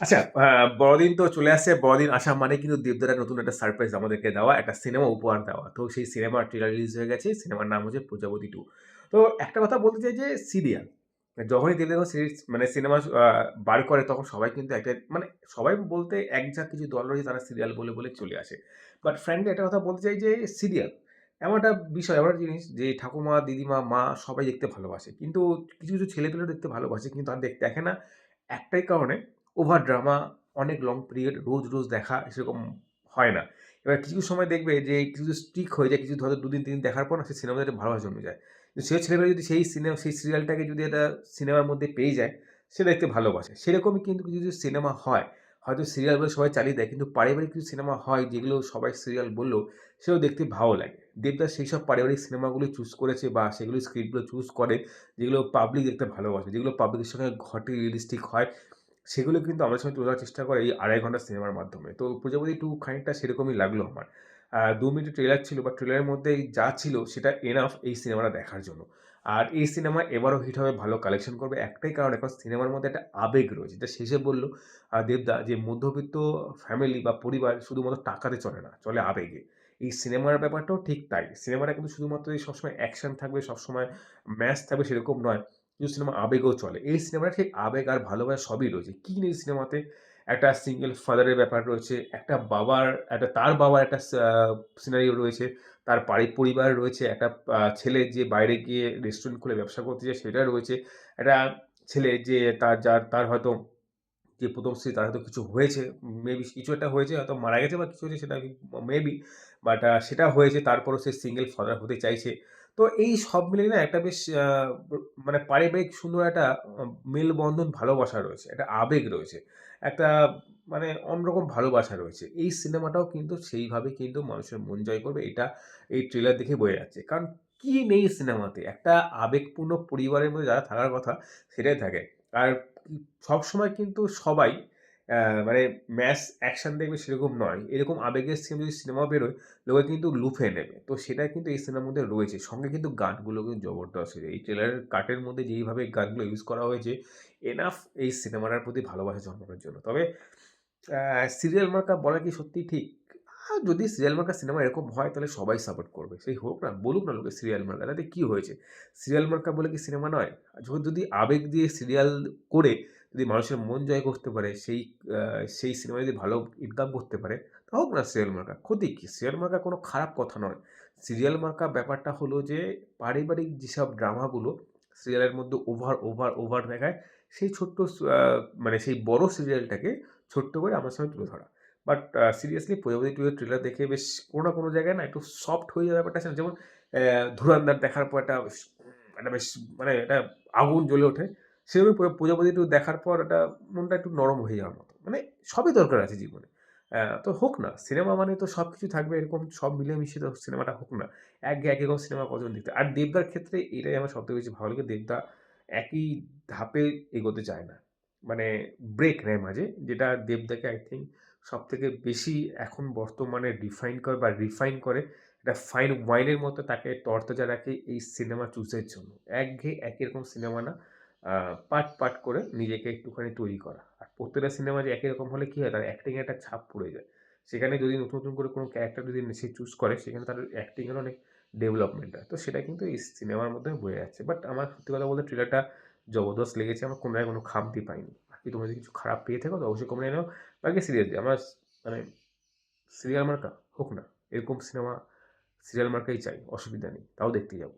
আচ্ছা বড়দিন তো চলে আসছে বড়দিন আসা মানে কিন্তু দেবদারা নতুন একটা সারপ্রাইজ আমাদেরকে দেওয়া, একটা সিনেমা উপহার দেওয়া। তো সেই সিনেমার ট্রেলার রিলিজ হয়ে গেছে সিনেমার নাম হচ্ছে প্রজাপতি টু তো একটা কথা বলতে চাই যে সিরিয়াল যখনই দেবদারা সিরিজ মানে সিনেমা বার করে, তখন সবাই কিন্তু একটা মানে সবাই বলতে এক যা কিছু দল রয়েছে, তারা সিরিয়াল বলে বলে চলে আসে। বাট ফ্রেন্ডলি একটা কথা বলতে চাই যে সিরিয়াল এমন একটা বিষয়, এমন একটা জিনিস যে, ঠাকুমা, দিদিমা, মা সবাই দেখতে ভালোবাসে। কিন্তু কিছু কিছু ছেলেপেলেও দেখতে ভালোবাসে, কিন্তু আর দেখতে দেখে না। একটাই কারণে ওভার ড্রামা অনেক লং পিরিয়ড রোজ রোজ দেখা সেরকম হয় না। এবার কিছু সময় দেখবে যে কিছু স্টিক হয়ে যায়, কিছু হয়তো দুদিন তিন দিন দেখার পর না সেই সিনেমাতে একটা ভালোবাসা জমে যায়। সে ছেলেমেয়ে যদি সেই সিনেমা সেই সিরিয়ালটাকে যদি একটা সিনেমার মধ্যে পেয়ে যায়, সে দেখতে ভালোবাসে সেরকমই কিন্তু কিছু কিছু সিনেমা হয়, হয়তো সিরিয়ালগুলো সবাই চালিয়ে দেয়, কিন্তু পারিবারিক কিছু সিনেমা হয় যেগুলো সবাই সিরিয়াল বললেও সেও দেখতে ভালো লাগে। দেবদাস সেই সব পারিবারিক সিনেমাগুলি চুজ করেছে বা সেগুলো স্ক্রিপ্টগুলো চুজ করে, যেগুলো পাবলিক দেখতে ভালোবাসে, যেগুলো পাবলিকের সঙ্গে ঘটে রিয়েলিস্টিক হয়। সেগুলো কিন্তু আমাদের সঙ্গে তুলে চেষ্টা করে এই আড়াই ঘণ্টা সিনেমার মাধ্যমে। তো প্রজাপতি টু খানিকটা সেরকমই লাগল আমার। দু মিনিট ট্রেলার ছিল বা ট্রেলারের মধ্যে যা ছিল সেটা এনাফ এই সিনেমাটা দেখার জন্য। আর এই সিনেমা এবারও হিট হবে, ভালো কালেকশন করবে। একটাই কারণ, এখন সিনেমার মধ্যে একটা আবেগ রয়েছে। যেটা শেষে বলল দেবদা, যে মধ্যবিত্ত ফ্যামিলি বা পরিবার শুধুমাত্র টাকাতে চলে না, চলে আবেগে। এই সিনেমার ব্যাপারটাও ঠিক তাই। সিনেমাটা কিন্তু শুধুমাত্র সবসময় অ্যাকশন থাকবে, সবসময় ম্যাচ থাকবে সেরকম নয়। কিছু সিনেমা আবেগও চলে। এই সিনেমাটা ঠিক আবেগ আর ভালোবাসা সবই রয়েছে। কী নেই সিনেমাতে? একটা সিঙ্গেল ফাদারের ব্যাপার রয়েছে, একটা বাবার, একটা তার বাবার একটা সিনারিও রয়েছে, তার বাড়ি পরিবার রয়েছে, একটা ছেলে যে বাইরে গিয়ে রেস্টুরেন্ট খুলে ব্যবসা করতে চায় সেটা রয়েছে, একটা ছেলে যে তার, যার, তার হয়তো যে প্রথম স্ত্রী, তার হয়তো কিছু হয়েছে মেবি কিছু একটা হয়েছে, হয়তো মারা গেছে বা কিছু হয়েছে সেটা মেবি বাট সেটা হয়েছে, তারপরও সে সিঙ্গেল ফাদার হতে চাইছে। তো এই সব মিলিয়ে না একটা বেশ মানে পারিবারিক সুন্দর একটা মেলবন্ধন ভালোবাসা রয়েছে, একটা আবেগ রয়েছে, একটা মানে অন্যরকম ভালোবাসা রয়েছে। এই সিনেমাটাও কিন্তু সেইভাবে কিন্তু মানুষের মন জয় করবে, এটা এই ট্রেলার দেখে বোঝা যাচ্ছে। কারণ কি নেই সিনেমাতে? একটা আবেগপূর্ণ পরিবারের মধ্যে যারা থাকার কথা, সেটাই থাকে। আর সবসময় কিন্তু সবাই মানে ম্যাস অ্যাকশন দেখবে সেরকম নয়। এরকম আবেগের সিনেমা যদি সিনেমা বেরোয়, লোকে কিন্তু লুফে নেবে। তো সেটা কিন্তু এই সিনেমার মধ্যে রয়েছে। সঙ্গে কিন্তু গানগুলো কিন্তু জবরদস্ত এই ট্রেলারের কাটের মধ্যে যেইভাবে গানগুলো ইউজ করা হয়েছে এনাফ এই সিনেমাটার প্রতি ভালোবাসা জন্মানোর জন্য। তবে সিরিয়াল মার্কা বলা কি সত্যি ঠিক? যদি সিরিয়াল মার্কা সিনেমা এরকম হয়, তাহলে সবাই সাপোর্ট করবে। সেই হোক না, বলুক না লোকে সিরিয়াল মার্কা তাতে কী হয়েছে? সিরিয়াল মার্কা বলে কি সিনেমা নয়? যদি আবেগ দিয়ে সিরিয়াল করে যদি মানুষের মন জয় করতে পারে সেই সেই সিনেমা যদি ভালো ইনকাম করতে পারে তা হোক না সিরিয়াল মার্কা ক্ষতি কী? সিরিয়াল মার্কা কোনো খারাপ কথা নয়। সিরিয়াল মার্কা ব্যাপারটা হলো যে পারিবারিক যেসব ড্রামাগুলো সিরিয়ালের মধ্যে ওভার ওভার ওভার দেখায় সেই ছোট্ট মানে সেই বড় সিরিয়ালটাকে ছোট্ট করে আমার সামনে তুলে ধরা। বাট সিরিয়াসলি প্রজাপতি টু এর ট্রেলার দেখে বেশ কোনো না কোনো জায়গায় না একটু সফট হয়ে যাওয়ার ব্যাপারটা যেমন আহ, ধুরন্ধর দেখার পর একটা একটা বেশ মানে একটা আগুন জ্বলে ওঠে। সেরকম প্র- প্রজাপতি টু দেখার পর একটা মনটা একটু নরম হয়ে যাওয়ার মতো। মানে সবই দরকার আছে জীবনে। তো হোক না, সিনেমা মানে তো সব কিছু থাকবে, এরকম সব মিলে মিশিয়ে তো সিনেমাটা হোক না। এক এক এরকম সিনেমা কজন দেখতে। আর দেবদার ক্ষেত্রে এটাই আমার সবথেকে বেশি ভালো লাগে, দেবদা একই ধাপে এগোতে চায় না। মানে ব্রেক নেয় মাঝে, যেটা দেবদাকে আই থিঙ্ক সব থেকে বেশি এখন বর্তমানে ডিফাইন করে বা রিফাইন করে একটা ফাইন ওয়াইনের মতো তাকে তরতাজা রাখে এই সিনেমা চুজের জন্য। একঘেয়ে একই রকম সিনেমা না পাট পাট করে নিজেকে একটুখানি তৈরি করা। আর প্রত্যেকটা সিনেমা যে একই রকম হলে কী হয়? তার অ্যাক্টিংয়ে একটা ছাপ পড়ে যায়। সেখানে যদি নতুন নতুন করে কোনো ক্যারেক্টার যদি সে চুজ করে, সেখানে তার অ্যাক্টিংয়ের অনেক ডেভেলপমেন্ট হয়। তো সেটা কিন্তু এই সিনেমার মধ্যে বয়ে যাচ্ছে। বাট আমার সত্যি কথা বলতে ট্রেলারটা জবরদস্ত লেগেছে। আমার কোনো কোনো খামতি পাইনি। বাকি তোমরা যদি কিছু খারাপ পেয়ে থাকো, তো অবশ্যই কমে নাও বাকি সিরিয়াসলি আমার মানে সিরিয়াল মার্কা হোক না, এরকম সিনেমা সিরিয়াল মার্কাই চাই। অসুবিধা নেই। তাও দেখতে যাব।